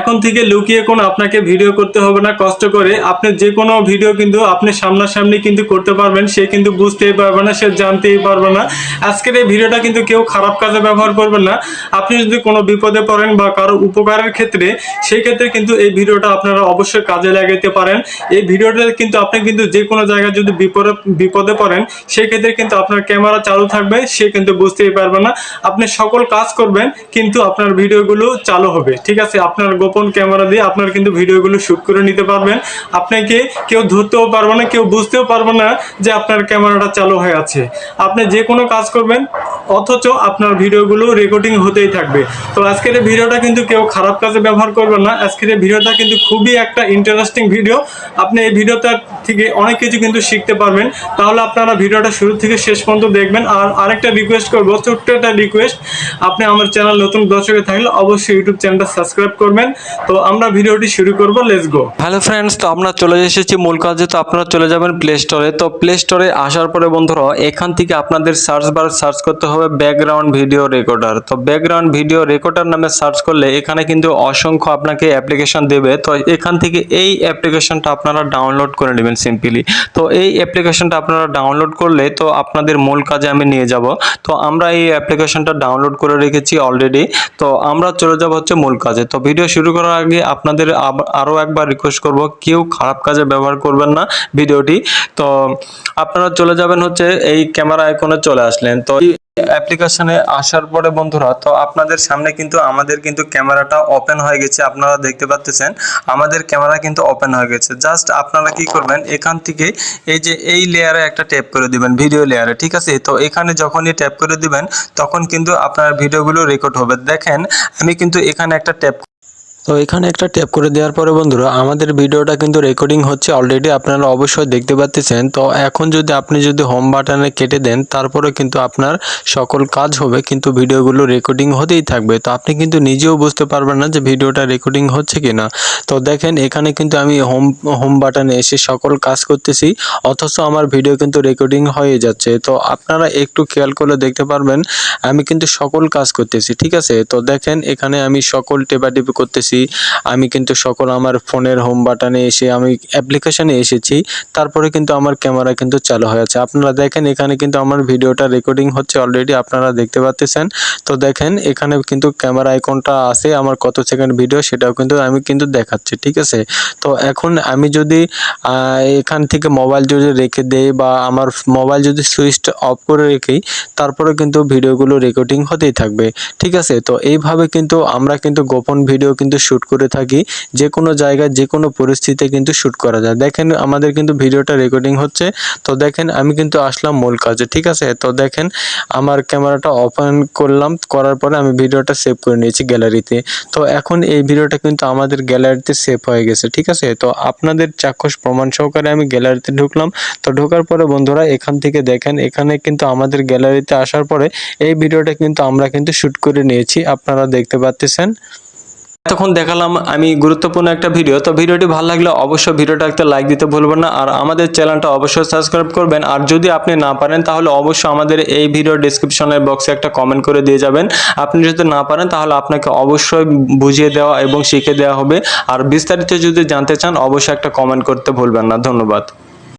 এখন থেকে লুকিয়ে কোনো আপনাকে ভিডিও করতে হবে না। কষ্ট করে আপনি যে কোনো ভিডিও কিন্তু আপনি সামনাসামনি কিন্তু করতে পারবেন। সে কিন্তু বুঝতেই পারবে না, সে জানতেই পারবে না। আজকের এই ভিডিওটা কিন্তু কেউ খারাপ কাজে ব্যবহার করবেন না। আপনি যদি কোনো বিপদে পড়েন বা কারও উপকারের ক্ষেত্রে, সেই ক্ষেত্রে কিন্তু এই ভিডিওটা আপনারা অবশ্যই কাজে লাগাইতে পারেন। এই ভিডিওটা কিন্তু আপনি কিন্তু যে কোনো জায়গায় যদি বিপদে বিপদে পড়েন, সেই ক্ষেত্রে কিন্তু আপনার ক্যামেরা চালু থাকবে, সে কিন্তু বুঝতেই পারবে না। আপনি সকল কাজ করবেন, কিন্তু আপনার ভিডিওগুলো চালু হবে। ঠিক আছে? আপনার গোপন ক্যামেরা দিয়ে আপনার কিন্তু ভিডিওগুলো শ্যুট করে নিতে পারবেন। আপনাকে কেউ ধরতেও পারবে না, কেউ বুঝতেও পারবে না যে আপনার ক্যামেরাটা চালু হয়ে আছে। আপনি যে কোনো কাজ করবেন, অথচ আপনার ভিডিওগুলো রেকর্ডিং হতেই থাকবে। তো আজকের ভিডিওটা কিন্তু কেউ খারাপ কাজে ব্যবহার করবেন না। আজকের ভিডিওটা কিন্তু খুবই একটা ইন্টারেস্টিং ভিডিও আপনি এই ভিডিওটা থেকে অনেক কিছু কিন্তু শিখতে পারবেন। তাহলে আপনারা ভিডিওটা শুরু থেকে শেষ পর্যন্ত দেখবেন। আর আরেকটা রিকোয়েস্ট করব, ছোট্ট একটা রিকোয়েস্ট আপনি আমার চ্যানেল নতুন দর্শকে থাকলে অবশ্যই ইউটিউব চ্যানেলটা সাবস্ক্রাইব করবেন। তো আমরা ভিডিওটি শুরু করব লেটস গো হ্যালো ফ্রেন্ডস তো আমরা চলে এসেছি মূল কাজে। তো আপনারা চলে যাবেন প্লে স্টোরে তো প্লে স্টোরে আসার পরে বন্ধুরা, এখান থেকে আপনাদের সার্চ বার সার্চ করতে হবে ব্যাকগ্রাউন্ড ভিডিও রেকর্ডার তো ব্যাকগ্রাউন্ড ভিডিও রেকর্ডার নামে সার্চ করলে এখানে কিন্তু অসংখ্য আপনাকে অ্যাপ্লিকেশন দেবে। তো এখান থেকে এই অ্যাপ্লিকেশনটা আপনারা ডাউনলোড করে নেবেন। সিম্পলি তো এই অ্যাপ্লিকেশনটা আপনারা ডাউনলোড করলে তো আপনাদের মূল কাজে আমি নিয়ে যাব। তো আমরা এই অ্যাপ্লিকেশনটা ডাউনলোড করে রেখেছি অলরেডি তো আমরা চলে যাব হচ্ছে মূল কাজে। তো ভিডিও শুরু করার আগে আপনাদের আব- আরও একবার রিকোয়েস্ট করব, কেউ খারাপ কাজে ব্যবহার করবেন না ভিডিওটি তো আপনারা চলে যাবেন হচ্ছে এই ক্যামেরা আইকনে চলে আসলেন। তো অ্যাপ্লিকেশনে আসার পরে বন্ধুরা, তো আপনাদের সামনে কিন্তু আমাদের কিন্তু ক্যামেরাটা ওপেন হয়ে গেছে, আপনারা দেখতে পাচ্ছেন আমাদের ক্যামেরা কিন্তু ওপেন হয়ে গেছে। জাস্ট আপনারা কি করবেন, এখান থেকে এই যে এই লেয়ারে একটা ট্যাপ করে দিবেন ভিডিও লেয়ারে ঠিক আছে? তো এখানে যখনই ট্যাপ করে দিবেন, তখন কিন্তু আপনার ভিডিওগুলো রেকর্ড হবে। দেখেন, আমি কিন্তু এখানে একটা ট্যাপ তো এখানে একটা ট্যাপ করে দেওয়ার পরে বন্ধুরা, আমাদের ভিডিওটা কিন্তু রেকর্ডিং হচ্ছে অলরেডি আপনারা অবশ্যই দেখতে পাচ্ছেন। তো এখন যদি আপনি যদি হোম বাটনে কেটে দেন তারপরে কিন্তু আপনার সকল কাজ হবে, কিন্তু ভিডিওগুলো রেকর্ডিং হতেই থাকবে। তো আপনি কিন্তু নিজেও বুঝতে পারবেন না যে ভিডিওটা রেকর্ডিং হচ্ছে কি না তো দেখেন, এখানে কিন্তু আমি হোম হোম বাটনে এসে সকল কাজ করতেছি, অথচ আমার ভিডিও কিন্তু রেকর্ডিং হয়ে যাচ্ছে। তো আপনারা একটু খেয়াল করলে দেখতে পারবেন, আমি কিন্তু সকল কাজ করতেছি, ঠিক আছে? তো দেখেন, এখানে আমি সকল টেপাটিপি করতেছি। আমি কিন্তু সকল আমার ফোনের হোম বাটনে এসে আমি অ্যাপ্লিকেশানে এসেছি। তারপরে কিন্তু আমার ক্যামেরা কিন্তু চালু হয়ে আছে। আপনারা দেখেন এখানে কিন্তু আমার ভিডিওটা রেকর্ডিং হচ্ছে অলরেডি আপনারা দেখতে পাচ্ছেন। তো দেখেন এখানে কিন্তু ক্যামেরা আইকনটা আছে, আমার কত সেকেন্ড ভিডিও সেটাও কিন্তু আমি কিন্তু দেখাচ্ছি, ঠিক আছে? তো এখন আমি যদি এখান থেকে মোবাইল যদি রেখে দেই বা আমার মোবাইল যদি সুইচটা অফ করে রেখেই তারপরে কিন্তু ভিডিওগুলো রেকর্ডিং হতেই থাকবে, ঠিক আছে? তো এইভাবে কিন্তু আমরা কিন্তু গোপন ভিডিও কিন্তু শ্যুট করে থাকি যে কোনো জায়গায় যে কোনো পরিস্থিতিতে কিন্তু শ্যুট করা যায়। দেখেন, আমাদের কিন্তু ভিডিওটা রেকর্ডিং হচ্ছে, তো দেখেন, আমি কিন্তু আসলাম মূল কাজে, ঠিক আছে? তো দেখেন, আমার ক্যামেরাটা ওপেন করলাম, করার পরে আমি ভিডিওটা সেভ করে নিয়েছি গ্যালারিতে তো এখন এই ভিডিওটা কিন্তু আমাদের গ্যালারিতে সেভ হয়ে গেছে, ঠিক আছে? তো আপনাদের চাক্ষুষ প্রমাণ সহকারে আমি গ্যালারিতে ঢুকলাম। তো ঢোকার পরে বন্ধুরা, এখান থেকে দেখেন, এখানে কিন্তু আমাদের গ্যালারিতে আসার পরে এই ভিডিওটা কিন্তু আমরা কিন্তু শ্যুট করে নিয়েছি। আপনারা দেখতে পাচ্ছেন? এতক্ষণ দেখালাম আমি গুরুত্বপূর্ণ একটা ভিডিও, তো ভিডিওটি ভালো লাগলে অবশ্যই ভিডিওটা একটা লাইক দিতে ভুলবেন না। আর আমাদের চ্যানেলটা অবশ্যই সাবস্ক্রাইব করবেন। আর যদি আপনি না পারেন, তাহলে অবশ্যই আমাদের এই ভিডিও ডিসক্রিপশনের বক্সে একটা কমেন্ট করে দিয়ে যাবেন। আপনি যদি না পারেন, তাহলে আপনাকে অবশ্যই বুঝিয়ে দেওয়া এবং শিখে দেওয়া হবে। আর বিস্তারিত যদি জানতে চান, অবশ্যই একটা কমেন্ট করতে ভুলবেন না। ধন্যবাদ।